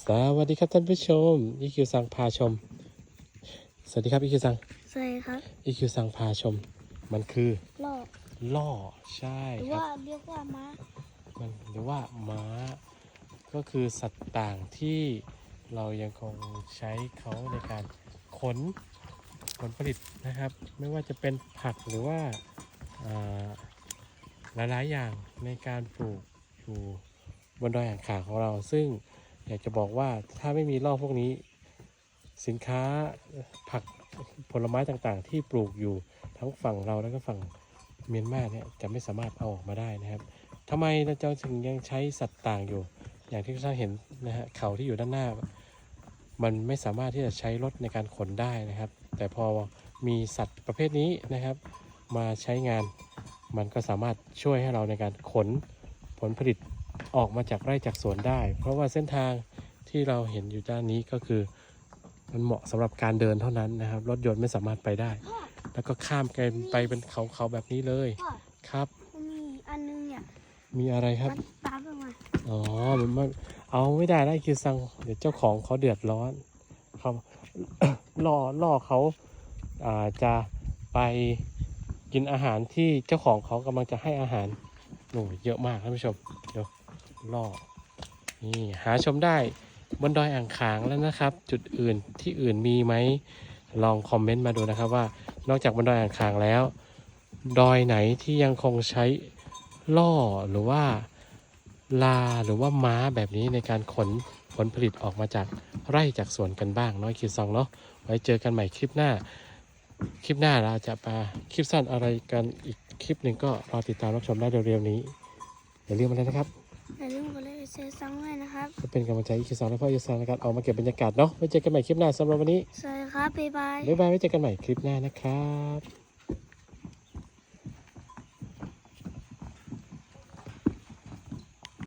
สวัสดีครับท่านผู้ชมอีคิวซังพาชม สวัสดีครับอีคิวซังใช่ครับอีคิวซังพาชม มันคือลอกล่อใช่หรือครัว่าบเรียกว่าม้ามันหรือว่าม้า ก็คือสัตว์ต่างที่เรายังคงใช้เขาในการขนผลผลิตนะครับ ไม่ว่าจะเป็นผักหรือว่าอ่าหลายๆอย่างในการปลูกอยู่บนดอยอ่างขางของเราซึ่ง อยากจะบอกว่าถ้าไม่มีล่อพวกนี้ สินค้าผักผลไม้ต่างๆ ที่ปลูกอยู่ทั้งฝั่งเราแล้วก็ฝั่งเมียนมาเนี่ยจะไม่สามารถเอาออกมาได้นะครับทำไมเราจะถึงยังใช้สัตว์ต่างอยู่ อย่างที่ท่านเห็นนะฮะเขาที่อยู่ด้านหน้า มันไม่สามารถที่จะใช้รถในการขนได้นะครับ แต่พอมีสัตว์ประเภทนี้นะครับ มาใช้งานมันก็สามารถช่วยให้เราในการขนผลผลิต ออกมาจากไร่จากสวนได้ เพราะว่าเส้นทางที่เราเห็นอยู่ด้านนี้ก็คือ มันเหมาะสำหรับการเดินเท่านั้นนะครับ รถยนต์ไม่สามารถไปได้พ่อแล้วก็ข้ามกันไปเป็นเขาเขาๆแบบนี้เลยพ่อครับมันมีอันนึงเนี่ยมีอะไรครับมันตามกันมาอ๋อมันไม่เอาไม่ได้ได้คือสั่งเดี๋ยวเจ้าของเขาเดือดร้อนเขาล่อล่อเขาอ่าจะไปกินอาหารที่เจ้าของเขากำลังจะให้อาหารหนูเยอะมากท่านผู้ชมเดี๋ยว ล่อนี่หาชมได้บนดอยอ่างขางแล้วนะครับ จุดอื่นที่อื่นมีไหมลองคอมเมนต์มาดูนะครับว่านอกจากบนดอยอ่างขางแล้ว ดอยไหนที่ยังคงใช้ล่อหรือว่าลาหรือว่าม้าแบบนี้ในการขนผลผลิตออกมาจากไร่จากสวนกันบ้างน้อยคิดซองเนาะไว้เจอกันใหม่คลิปหน้า คลิปหน้าเราจะมาคลิปสั้นอะไรกันอีกคลิปหนึ่งก็รอติดตามรับชมได้เร็วๆนี้อย่าลืมอะไรนะครับ อย่าลืมกดไลค์กดแชร์ซังด้วยนะครับจะเป็นกำลังใจอีกคิดซองและพ่ออีกซองในการออกมาเก็บบรรยากาศเนาะไว้เจอกันใหม่คลิปหน้าสำหรับวันนี้ สวัสดีครับ บ๊ายบาย บ๊ายบายไว้เจอกันใหม่คลิปหน้านะครับ